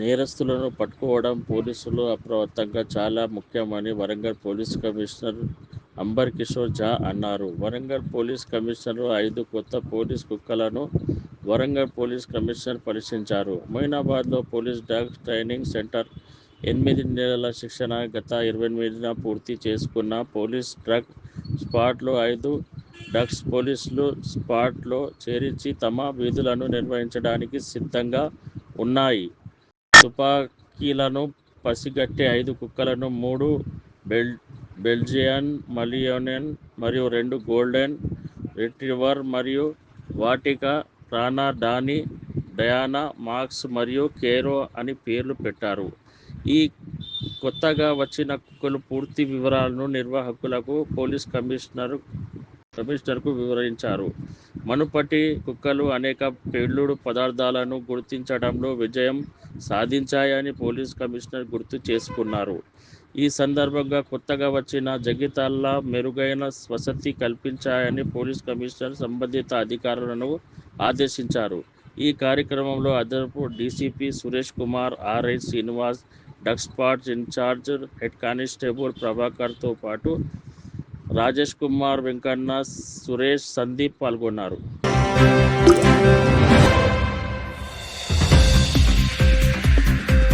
నేరస్తులను పట్టుకోవడం పోలీసులు అప్రమత్తంగా చాలా ముఖ్యమని Warangal police commissioner amber Kishore Jha అన్నారు. వరంగల్ పోలీస్ కమిషనర్ ఐదు కొత్త పోలీస్ కుక్కలను వరంగల్ పోలీస్ కమిషనర్ పరిశీలించారు. మొయినాబాద్లో పోలీస్ డాగ్ ట్రైనింగ్ సెంటర్ ఎనిమిది నెలల శిక్షణ గత ఇరవై ఎనిమిదిన పూర్తి చేసుకున్న పోలీస్ డ్రగ్ స్పాట్లో ఐదు డ్రగ్స్ పోలీసులు స్పాట్లో చేరించి తమ విధులను నిర్వహించడానికి సిద్ధంగా ఉన్నాయి. తుపాకీలను పసిగట్టే ఐదు కుక్కలను మూడు బెల్ బెల్జియన్ మలియోనెన్ మరియు రెండు గోల్డెన్ రిట్రీవర్ మరియు వాటిక రానా డాని డయానా మాక్స్ మరియు కేరో అని పేర్లు పెట్టారు. ఈ కొత్తగా వచ్చిన కుక్కలు పూర్తి వివరాలను నిర్వాహకులకు పోలీస్ కమిషనర్ కమిషనర్కు వివరించారు. మనుపటి కుక్కలు అనేక పేలుడు పదార్థాలను గుర్తించడంలో విజయం సాధించాయని పోలీస్ కమిషనర్ గుర్తు చేసుకున్నారు. ఈ సందర్భంగా కొత్తగా వచ్చిన జగితాల మెరుగైన వసతి కల్పించాయని పోలీస్ కమిషనర్ సంబంధిత అధికారులను ఆదేశించారు. ఈ కార్యక్రమంలో అదనపు DCP Suresh Kumar RI Srinivas dog squads incharge head constable ప్రభాకర్తో పాటు రాజేష్ కుమార్ వెంకన్న సురేష్ సందీప్ పాల్గొన్నారు.